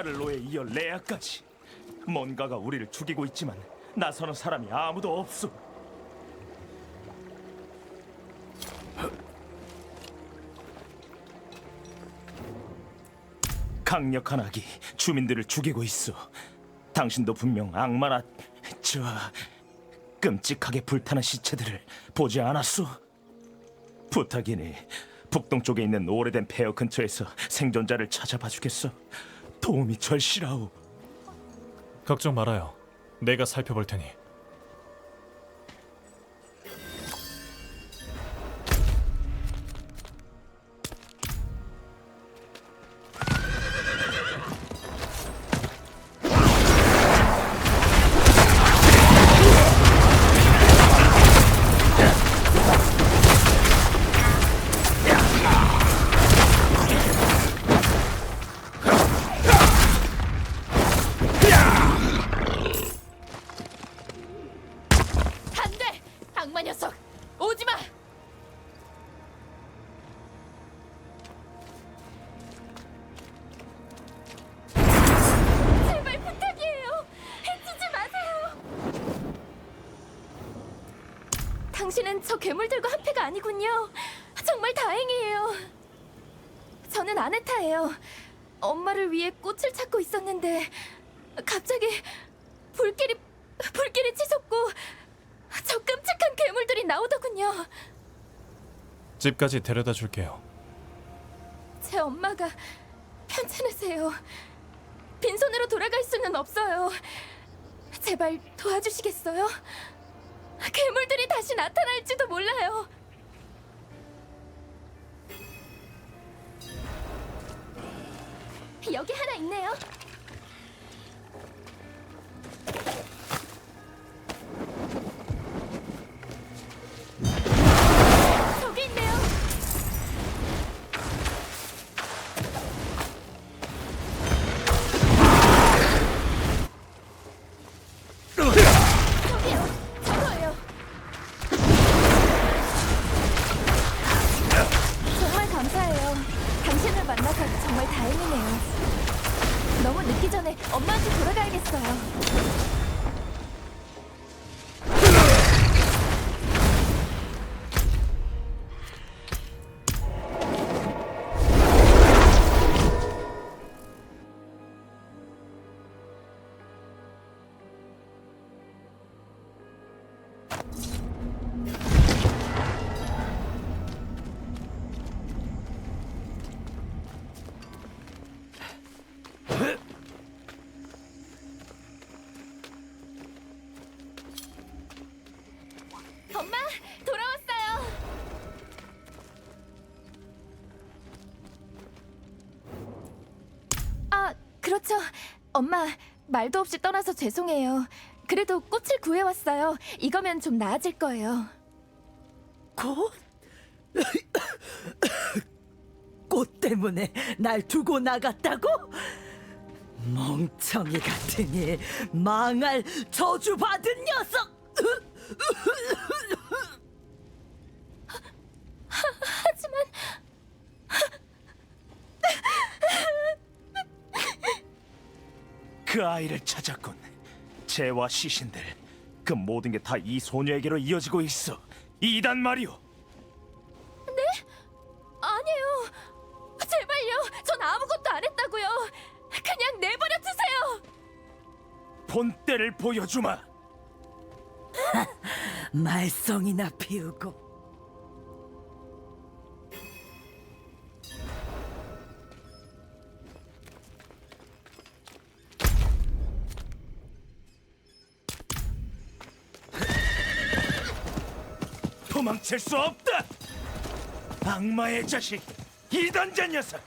카를로에 이어 레아까지 뭔가가 우리를 죽이고 있지만 나서는 사람이 아무도 없어. 강력한 악이 주민들을 죽이고 있어. 당신도 분명 악마나 저 끔찍하게 불타는 시체들을 보지 않았소? 부탁이니 북동쪽에 있는 오래된 폐허 근처에서 생존자를 찾아봐 주겠어. 도움이 절실하오. 걱정 말아요. 내가 살펴볼 테니. 아니군요. 정말 다행이에요. 저는 아네타예요. 엄마를 위해 꽃을 찾고 있었는데 갑자기 불길이 불길이 치솟고 저 끔찍한 괴물들이 나오더군요. 집까지 데려다 줄게요. 제 엄마가 편찮으세요. 빈손으로 돌아갈 수는 없어요. 제발 도와주시겠어요? 괴물들이 다시 나타날지도 몰라요. 여기 하나 있네요. 너무 늦기 전에 엄마한테 돌아가야겠어요. 그렇죠. 엄마, 말도 없이 떠나서 죄송해요. 그래도 꽃을 구해왔어요. 이거면 좀 나아질 거예요. 꽃? 꽃 때문에 날 두고 나갔다고? 멍청이 같으니 망할 저주받은 녀석! 하지만 그 아이를 찾았군. 재와 시신들. 그 모든 게 다 이 소녀에게로 이어지고 있어. 이단 말이오. 아니에요. 제발요. 전 아무것도 안 했다고요. 그냥 내버려 두세요. 본때를 보여주마. 말썽이나 피우고 도망칠 수 없다. 악마의 자식, 이단자 녀석.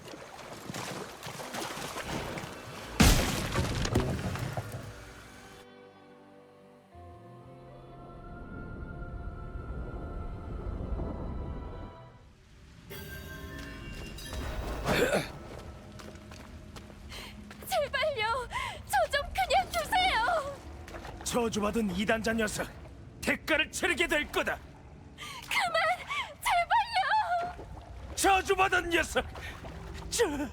제발요. 저 좀 그냥 두세요. 저주받은 이단자 녀석. 대가를 치르게 될 거다. 저주받은 녀석. 저 그만.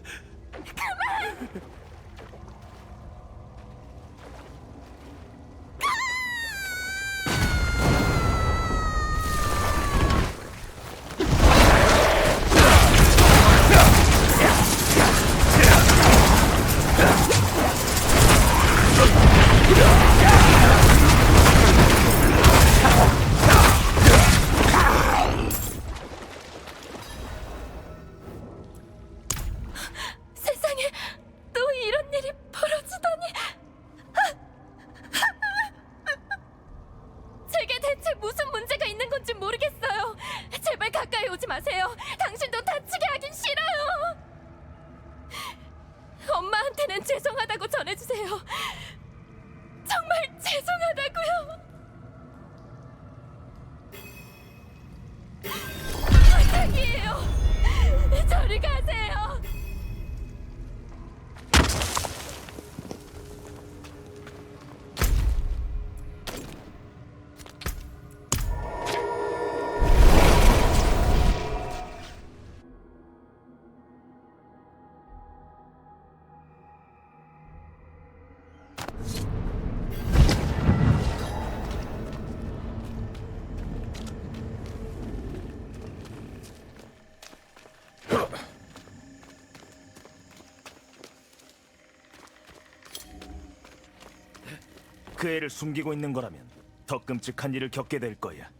그 애를 숨기고 있는 거라면 더 끔찍한 일을 겪게 될 거야.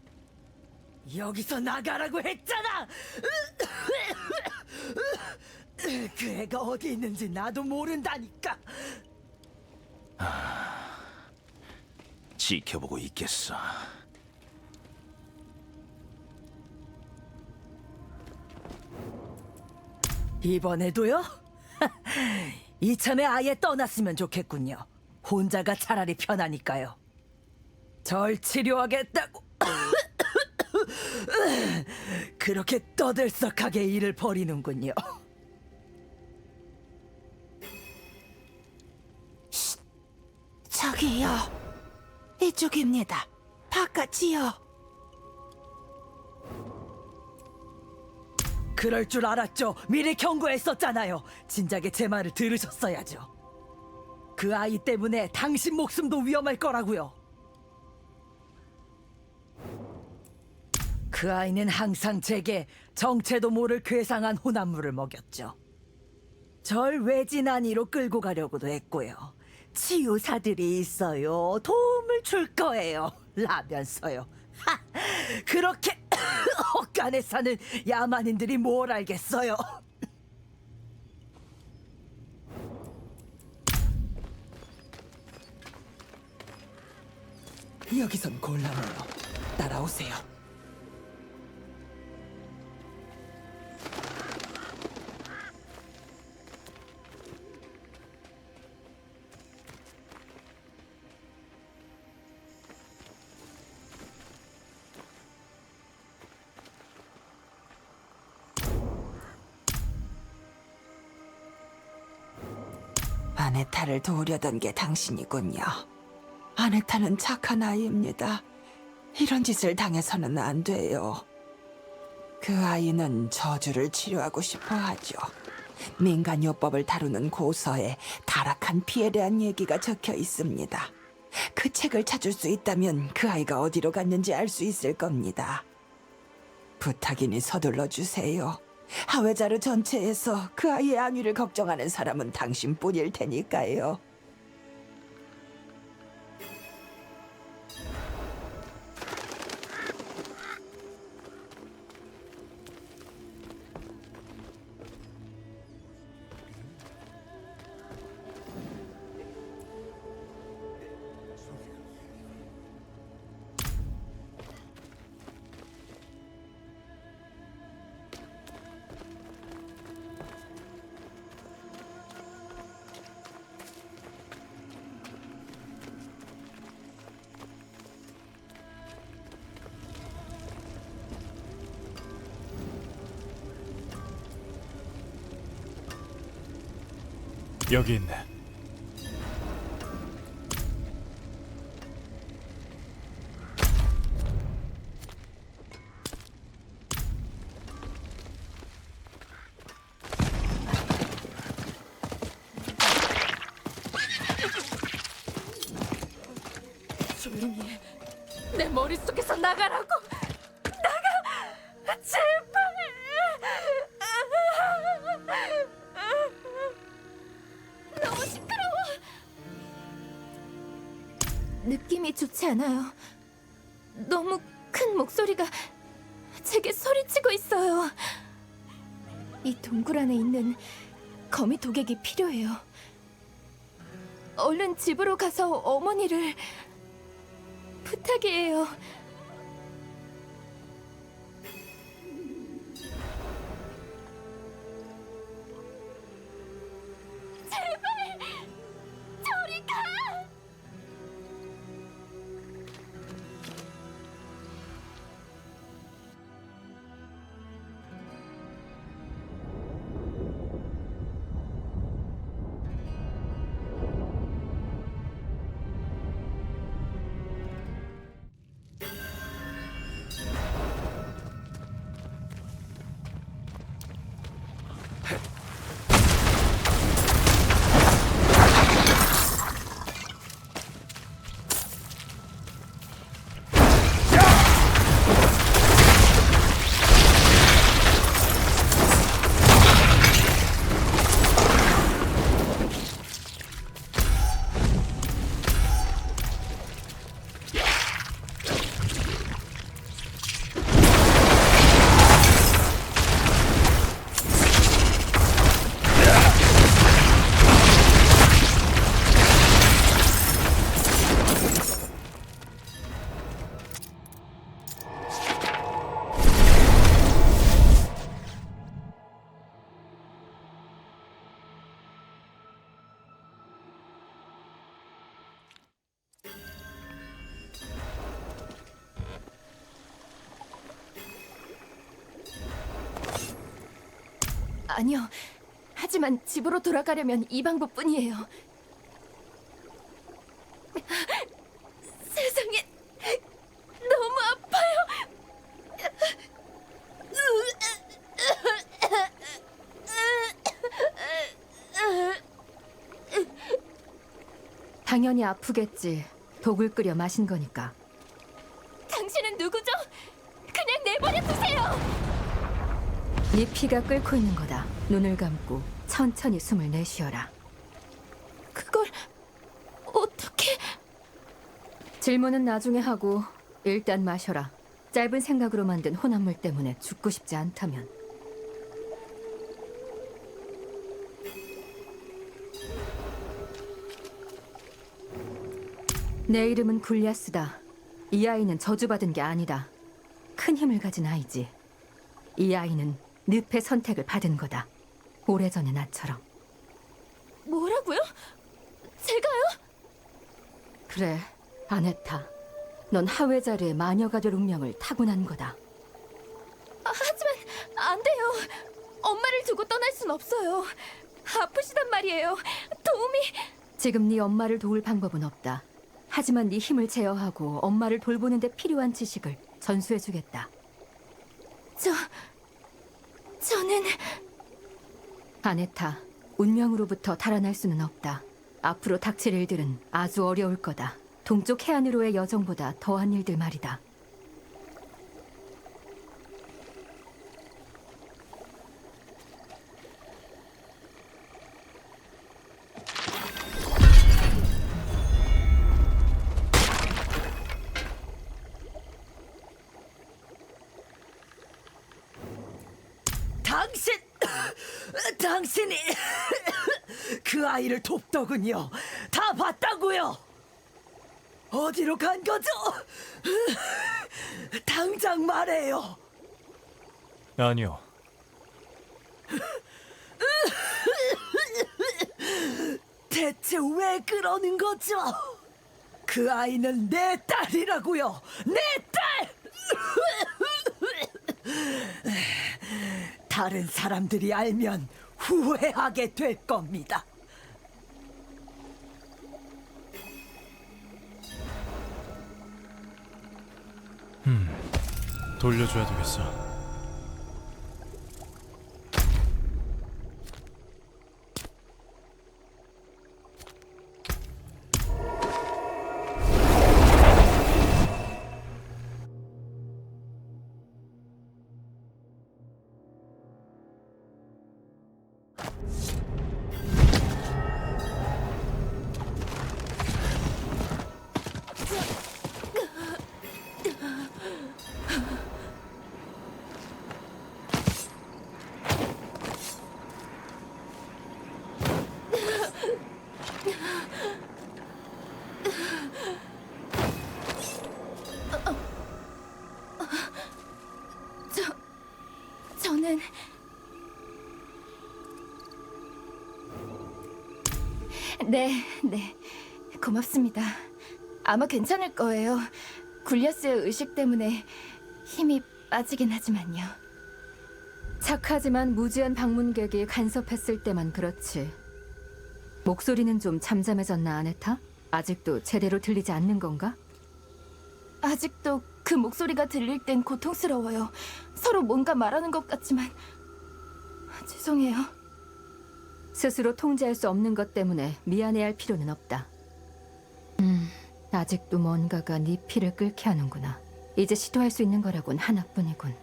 여기서 나가라고 했잖아. 그 애가 어디 있는지 나도 모른다니까. 지켜보고 있겠어. 이번에도요? 이참에 아예 떠났으면 좋겠군요. 혼자가 차라리 편하니까요. 절 치료하겠다고. 그렇게 떠들썩하게 일을 벌이는군요. 저기요. 이쪽입니다. 바깥이요. 그럴 줄 알았죠. 미리 경고했었잖아요. 진작에 제 말을 들으셨어야죠. 그 아이 때문에 당신 목숨도 위험할 거라고요. 그 아이는 항상 제게 정체도 모를 괴상한 혼합물을 먹였죠. 절 외진한이로 끌고 가려고도 했고요. 치유사들이 있어요. 도움을 줄 거예요. 라면서요. 하, 그렇게 헛간에 사는 야만인들이 뭘 알겠어요. 여기선 곤란해요. 따라오세요. 아네타를 도우려던 게 당신이군요. 아네타는 착한 아이입니다. 이런 짓을 당해서는 안 돼요. 그 아이는 저주를 치료하고 싶어 하죠. 민간요법을 다루는 고서에 타락한 피에 대한 얘기가 적혀 있습니다. 그 책을 찾을 수 있다면 그 아이가 어디로 갔는지 알 수 있을 겁니다. 부탁이니 서둘러 주세요. 하웨자르 전체에서 그 아이의 안위를 걱정하는 사람은 당신뿐일 테니까요. 여기 있네. 조용히 해. 내 머릿속에서 나가라고. 나가. 제발. 좋지 않아요. 너무 큰 목소리가 제게 소리치고 있어요. 이 동굴 안에 있는 거미 도객이 필요해요. 얼른 집으로 가서 어머니를 부탁이에요. 아니요. 하지만 집으로 돌아가려면 이 방법뿐이에요. 세상에 너무 아파요. 당연히 아프겠지. 독을 끓여 마신 거니까. 당신은 누구죠? 그냥 내버려 두세요. 네 피가 끓고 있는 거다. 눈을 감고 천천히 숨을 내쉬어라. 그걸 어떻게? 질문은 나중에 하고 일단 마셔라. 짧은 생각으로 만든 혼합물 때문에 죽고 싶지 않다면. 내 이름은 굴리아스다. 이 아이는 저주받은 게 아니다. 큰 힘을 가진 아이지. 이 아이는 늪의 선택을 받은 거다. 오래전의 나처럼. 뭐라고요? 제가요? 그래, 아네타. 넌 하회 자리의 마녀가 될 운명을 타고난 거다. 아, 하지만 안 돼요. 엄마를 두고 떠날 순 없어요. 아프시단 말이에요. 도움이 지금 네 엄마를 도울 방법은 없다. 하지만 네 힘을 제어하고 엄마를 돌보는 데 필요한 지식을 전수해 주겠다. 저 저는 아네타, 운명으로부터 달아날 수는 없다. 앞으로 닥칠 일들은 아주 어려울 거다. 동쪽 해안으로의 여정보다 더한 일들 말이다. 당신, 당신이 그 아이를 돕더군요. 다 봤다고요. 어디로 간 거죠? 당장 말해요. 아니요. 대체 왜 그러는 거죠? 그 아이는 내 딸이라고요. 내 딸! 다른 사람들이 알면 후회하게 될 겁니다. 돌려줘야 되겠어. 네, 네. 고맙습니다. 아마 괜찮을 거예요. 굴리아스의 의식 때문에 힘이 빠지긴 하지만요. 착하지만 무지한 방문객이 간섭했을 때만 그렇지. 목소리는 좀 잠잠해졌나, 아네타? 아직도 제대로 들리지 않는 건가? 아직도 그 목소리가 들릴 땐 고통스러워요. 서로 뭔가 말하는 것 같지만 죄송해요. 스스로 통제할 수 없는 것 때문에 미안해할 필요는 없다. 음, 아직도 뭔가가 네 피를 끓게 하는구나. 이제 시도할 수 있는 거라곤 하나뿐이군.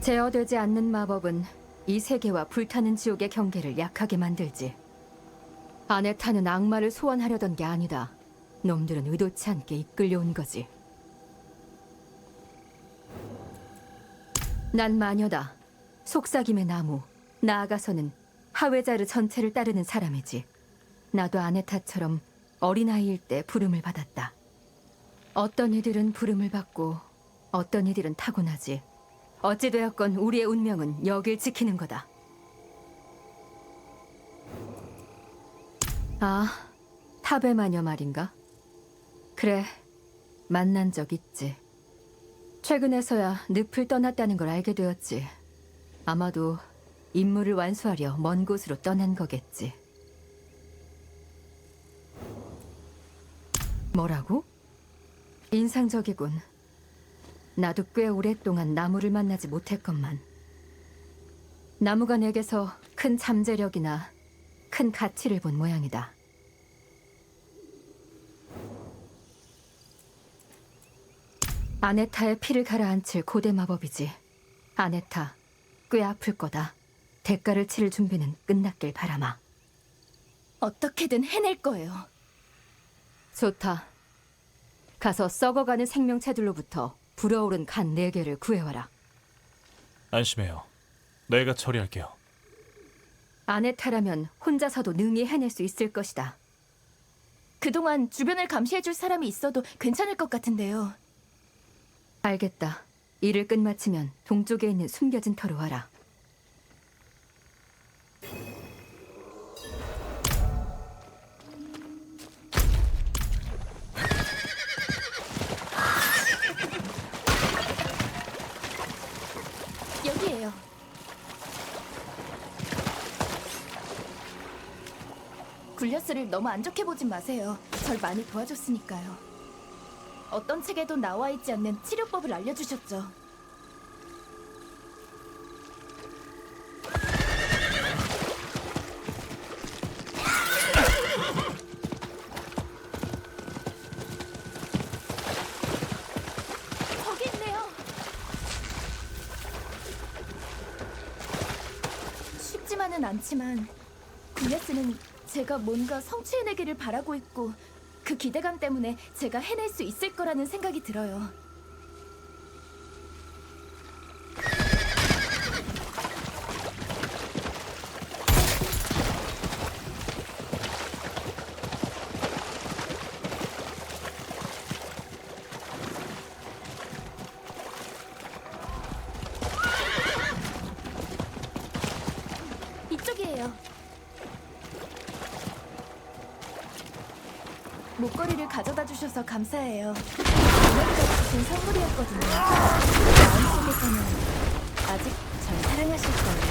제어되지 않는 마법은 이 세계와 불타는 지옥의 경계를 약하게 만들지. 아네타는 악마를 소환하려던 게 아니다. 놈들은 의도치 않게 이끌려온 거지. 난 마녀다. 속삭임의 나무. 나아가서는 하웨자르 전체를 따르는 사람이지. 나도 아네타처럼 어린아이일 때 부름을 받았다. 어떤 이들은 부름을 받고 어떤 이들은 타고나지. 어찌되었건 우리의 운명은 여길 지키는 거다. 아, 탑의 마녀 말인가? 그래, 만난 적 있지. 최근에서야 늪을 떠났다는 걸 알게 되었지. 아마도 임무를 완수하려 먼 곳으로 떠난 거겠지. 뭐라고? 인상적이군. 나도 꽤 오랫동안 나무를 만나지 못했건만. 나무가 내게서 큰 잠재력이나 큰 가치를 본 모양이다. 아네타의 피를 가라앉힐 고대 마법이지. 아네타, 꽤 아플 거다. 대가를 치를 준비는 끝났길 바라마. 어떻게든 해낼 거예요. 좋다. 가서 썩어가는 생명체들로부터 불어오른 간 네 개를 구해와라. 안심해요. 내가 처리할게요. 아네타라면 혼자서도 능히 해낼 수 있을 것이다. 그동안 주변을 감시해줄 사람이 있어도 괜찮을 것 같은데요. 알겠다. 일을 끝마치면 동쪽에 있는 숨겨진 터로 와라. 여기에요. 굴려스를 너무 안 좋게 보진 마세요. 절 많이 도와줬으니까요. 어떤 책에도 나와 있지 않는 치료법을 알려주셨죠. 않지만 굴레스는 제가 뭔가 성취해내기를 바라고 있고 그 기대감 때문에 제가 해낼 수 있을 거라는 생각이 들어요. 목걸이를 주셔서 감사해요. 오늘가 주신 선물이었거든요. 마음속에서는 아직 절 사랑하실 거예요.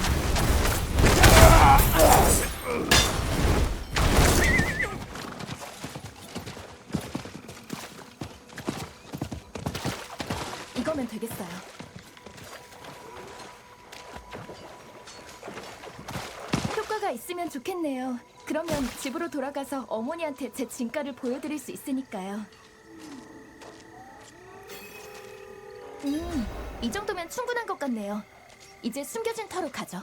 이거면 되겠어요. 효과가 있으면 좋겠네요. 그러면 집으로 돌아가서 어머니한테 제 진가를 보여드릴 수 있으니까요. 음, 이 정도면 충분한 것 같네요. 이제 숨겨진 터로 가죠.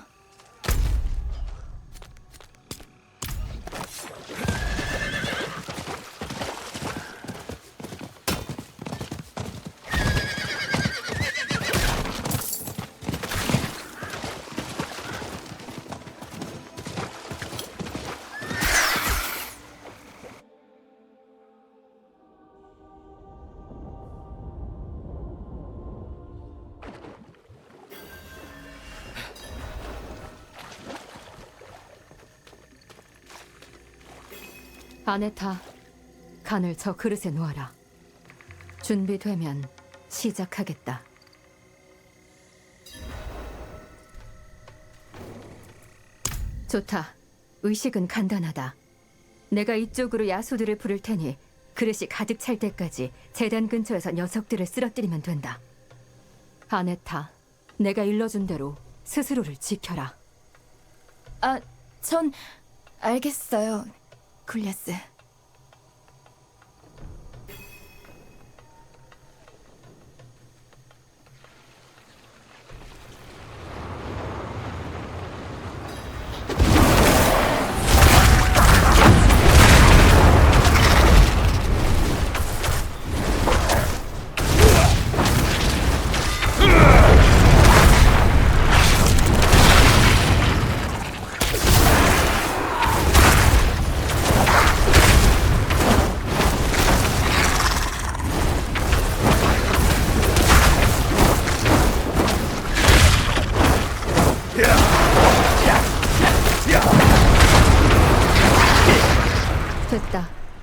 아네타, 간을 저 그릇에 놓아라. 준비되면 시작하겠다. 좋다. 의식은 간단하다. 내가 이쪽으로 야수들을 부를 테니 그릇이 가득 찰 때까지 재단 근처에서 녀석들을 쓰러뜨리면 된다. 아네타, 내가 일러준 대로 스스로를 지켜라. 아, 전 알겠어요. 굴리아스.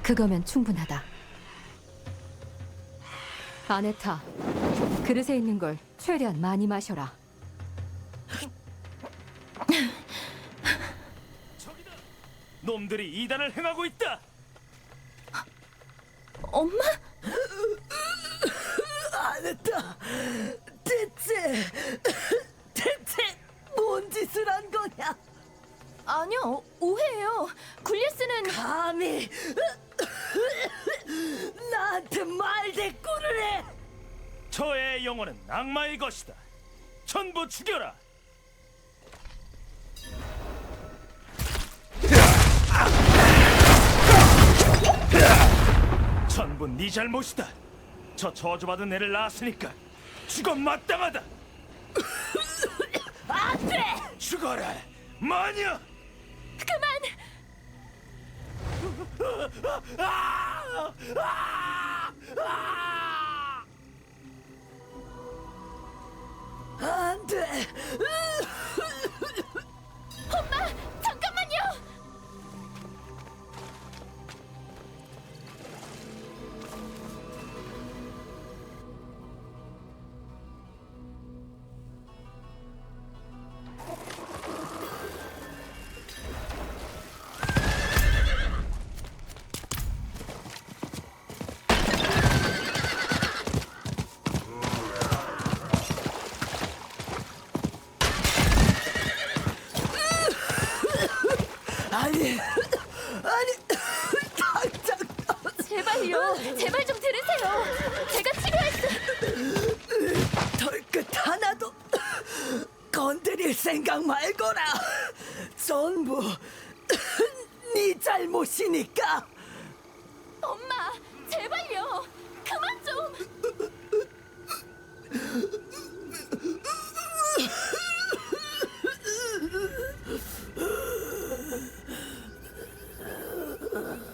그거면 충분하다. 아네타, 그릇에 있는 걸 최대한 많이 마셔라. 놈들이 이단을 행하고 있다. 엄마? 아네타, 대체 대체 뭔 짓을 한 거냐? 아니요, 오해예요. 굴리스는 감히 나한테 말대꾸를 해! 저의 영혼은 악마의 것이다. 전부 죽여라. 전부 네 잘못이다. 저 저주받은 애를 낳았으니까 죽어 마땅하다. 안 돼. 죽어라, 마녀. 그만! 안 돼! 생각 말거라. 전부 네 잘못이니까. 엄마, 제발요. 그만 좀.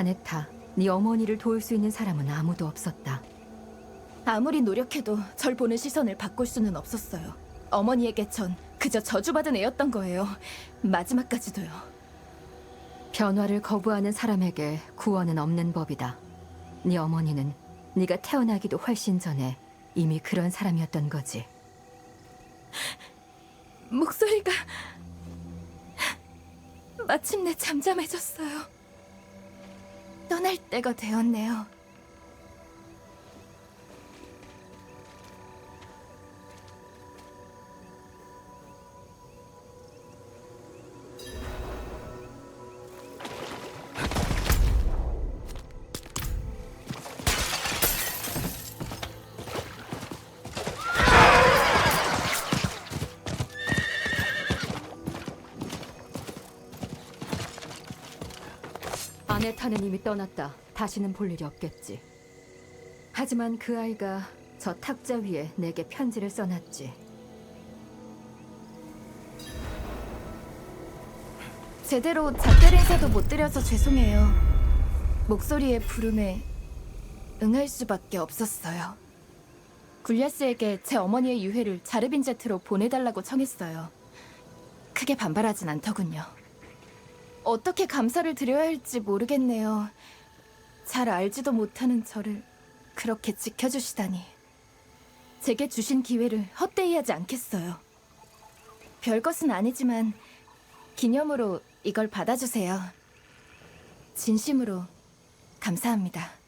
아네타, 네 어머니를 도울 수 있는 사람은 아무도 없었다. 아무리 노력해도 절 보는 시선을 바꿀 수는 없었어요. 어머니에게 전 그저 저주받은 애였던 거예요. 마지막까지도요. 변화를 거부하는 사람에게 구원은 없는 법이다. 네 어머니는 네가 태어나기도 훨씬 전에 이미 그런 사람이었던 거지. 목소리가 마침내 잠잠해졌어요. 떠날 때가 되었네요. 아네타는 이미 떠났다. 다시는 볼 일이 없겠지. 하지만 그 아이가 저 탁자 위에 내게 편지를 써놨지. 제대로 작별 인사도 못 드려서 죄송해요. 목소리의 부름에 응할 수밖에 없었어요. 굴리아스에게 제 어머니의 유해를 자르빈 제트로 보내달라고 청했어요. 크게 반발하진 않더군요. 어떻게 감사를 드려야 할지 모르겠네요. 잘 알지도 못하는 저를 그렇게 지켜주시다니. 제게 주신 기회를 헛되이 하지 않겠어요. 별것은 아니지만 기념으로 이걸 받아주세요. 진심으로 감사합니다.